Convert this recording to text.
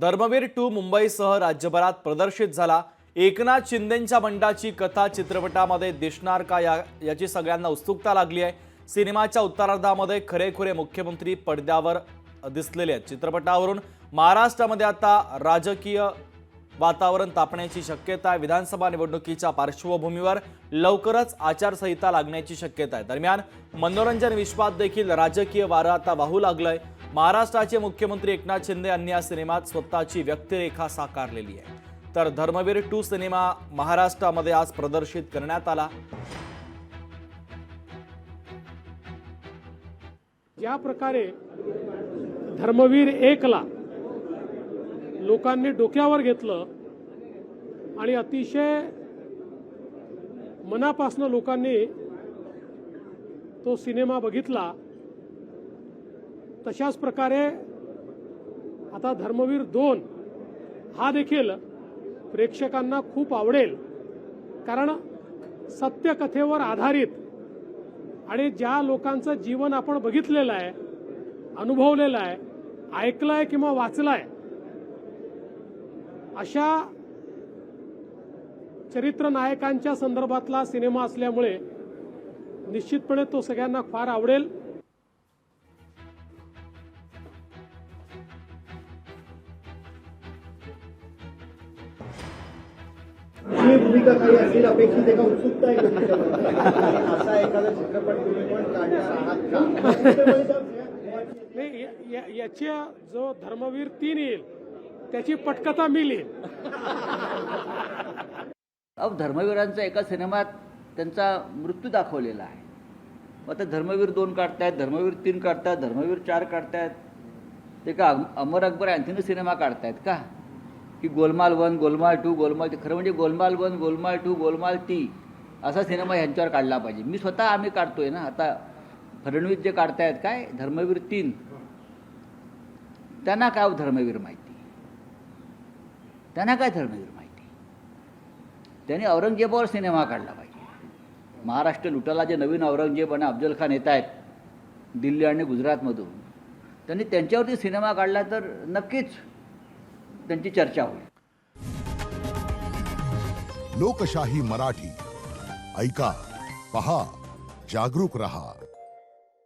Dharmaveer to मुंबईसह राज्यभरात प्रदर्शित झाला. एकनाथ शिंदेंच्या बंडाची कथा चित्रपटामध्ये दिसणार का या याची सगळ्यांना उत्सुकता लागली आहे. सिनेमाच्या उत्तरार्धामध्ये खरेखुरे मुख्यमंत्री पडद्यावर दिसलेले आहेत. चित्रपटावरून महाराष्ट्रामध्ये आता राजकीय वातावरण तापण्याची शक्यता आहे. विधानसभा निवडणुकीच्या पार्श्वभूमीवर लवकरच आचारसंहिता लागण्याची शक्यता आहे. दरम्यान मनोरंजन विश्वात देखील राजकीय वारं आता वाहू लागलंय. महाराष्ट्राचे मुख्यमंत्री एकनाथ शिंदे यांनी या सिनेमात स्वतःची व्यक्तिरेखा साकारलेली आहे. तर धर्मवीर टू सिनेमा महाराष्ट्रामध्ये आज प्रदर्शित करण्यात आला. ज्या प्रकारे धर्मवीर एकला लोकांनी डोक्यावर घेतलं आणि अतिशय मनापासनं लोकांनी तो सिनेमा बघितला तशाच प्रकारे आता धर्मवीर दोन हा देखील प्रेक्षकांना खूप आवडेल. कारण सत्यकथेवर आधारित आणि ज्या लोकांचं जीवन आपण बघितलेलं आहे अनुभवलेलं आहे ऐकलंय किंवा वाचलंय अशा चरित्र नायकांच्या संदर्भातला सिनेमा असल्यामुळे निश्चितपणे तो सगळ्यांना फार आवडेल. भूमिका काही असेल अपेक्षित आहे का उत्सुकता आहे असा एखादा चित्रपट तुम्ही पण काढणार आहात का? नाही या- या- याच्या जो धर्मवीर तीन येईल त्याची पटकथा मी लिहिन. अहो धर्मवीरांचा एका सिनेमात त्यांचा मृत्यू दाखवलेला आहे. मग आता धर्मवीर दोन काढतायत धर्मवीर तीन काढतायत धर्मवीर चार काढतायत. ते का अम- अमर अकबर अँथनी सिनेमा काढतायत का? की गोलमाल वन गोलमाल टू गोलमाल खरं म्हणजे गोलमाल वन गोलमाल टू गोलमाल ती असा सिनेमा ह्यांच्यावर काढला पाहिजे. मी स्वतः आम्ही काढतोय ना. आता फडणवीस जे काढतायत काय? धर्मवीर तीन. त्यांना काय हो धर्मवीर माहिती? त्यांना काय धर्मवीर माहिती? त्यांनी औरंगजेबावर सिनेमा काढला पाहिजे. महाराष्ट्र लुटाला जे नवीन औरंगजेब आणि अफजल खान येत आहेत दिल्ली आणि गुजरातमधून त्यांनी त्यांच्यावरती सिनेमा काढला तर नक्कीच त्यांची चर्चा होईल. लोकशाही मराठी. ऐका पहा जागरूक रहा.